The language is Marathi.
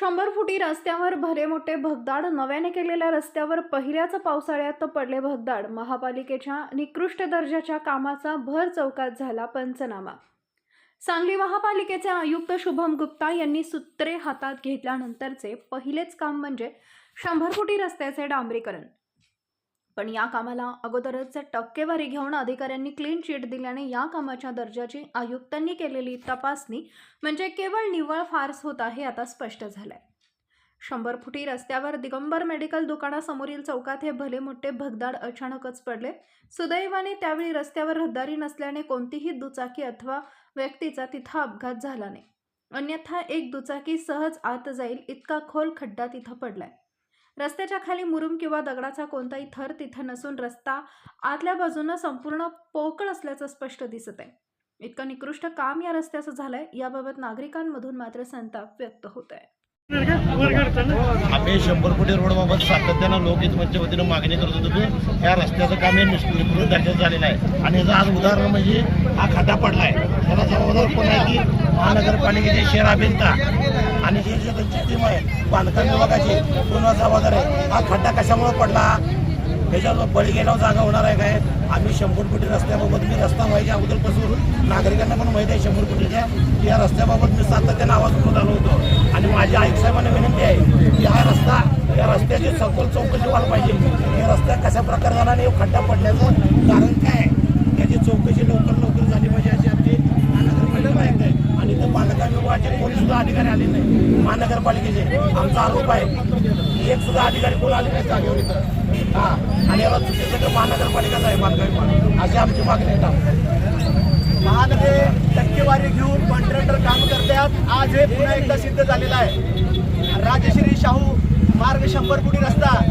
शंभर फुटी रस्त्यावर भले मोठे भगदाड नव्याने केलेल्या रस्त्यावर पहिल्याच पावसाळ्यात पडले भगदाड. महापालिकेच्या निकृष्ट दर्जाच्या कामाचा भर चौकात झाला पंचनामा. सांगली महापालिकेचे आयुक्त शुभम गुप्ता यांनी सूत्रे हातात घेतल्यानंतरचे पहिलेच काम म्हणजे शंभर फुटी रस्त्याचे डांबरीकरण. पण या कामाला अगोदरच टक्केवारी घेऊन अधिकाऱ्यांनी क्लीन चिट दिल्याने या कामाच्या दर्जाची आयुक्तांनी केलेली तपासणी म्हणजे केवळ निव्वळ फार्स होत आहे आता स्पष्ट झालंय. शंभर फुटी रस्त्यावर दिगंबर मेडिकल दुकानासमोरील चौकात हे भले मोठे भगदाड अचानकच पडले सुदैवाने त्यावेळी रस्त्यावर रहदारी नसल्याने कोणतीही दुचाकी अथवा व्यक्तीचा तिथं अपघात झाला नाही. अन्यथा एक दुचाकी सहज आत जाईल इतका खोल खड्डा तिथं पडलाय. रस्त्याच्या खाली मुरुम किंवा दगडाचा कोणताही थर तिथं नसून रस्ता आतल्या बाजूनं संपूर्ण पोकळ असल्याचं स्पष्ट दिसत आहे. इतकं निकृष्ट काम या रस्त्याचं झालंय याबाबत नागरिकांमधून मात्र संताप व्यक्त होत आहे. आम्ही शंभर कोटी रोडबाबत सातत्यानं लोकहितमतच्या वतीनं मागणी करत होतो की या रस्त्याचं काम हे निष्कृत दर्जाचं झालेलं आहे. आणि याचं आज उदाहरण म्हणजे हा खड्डा आहे त्याला जबाबदार कोण आहे की महानगरपालिकेचे शहर अभियंता आणि जे जे त्यांची टीम आहे बांधकाम विभागाची पूर्ण जबाबदारी हा खड्डा कशामुळे पडला? त्याच्यावर बळी गेल्यावर जागा होणार आहे काय? आम्ही शंभर कोटी रस्त्याबाबत मी रस्ता व्हायच्या अगोदरपासून नागरिकांना पण माहिती आहे शंभर कोटीच्या या रस्त्याबाबत मी सातत्यानं आवाज उठवत आलो होतो. आणि माझी आईक साहेबांना विनंती आहे की हा रस्ता या रस्त्याची सखोल चौकशी व्हायला पाहिजे. या रस्ता कशा प्रकारे झाला आणि खड्डा पडण्याचं कारण काय त्याची चौकशी लवकर लवकर झाली पाहिजे अशी आमची महानगरपालिका माहिती आहे आणि ते बांधकाम विभागाचे कोणी सुद्धा अधिकारी आले नाही महानगरपालिकेचे. आमचा आरोप आहे की एक सुद्धा अधिकारी कोण आले नाही जागेवर इथं. हा. आणि याला चुकीचं महानगरपालिकाच आहे बांधकाम विभाग. अशी आमची मागणी आहे. महानगरे टक्केवारी घेऊन कॉन्ट्रॅक्टर काम करतात. आज हे पुन्हा एकदा सिद्ध झालेलं आहे. राजश्री शाहू मार्ग शंभर कोटी रस्ता.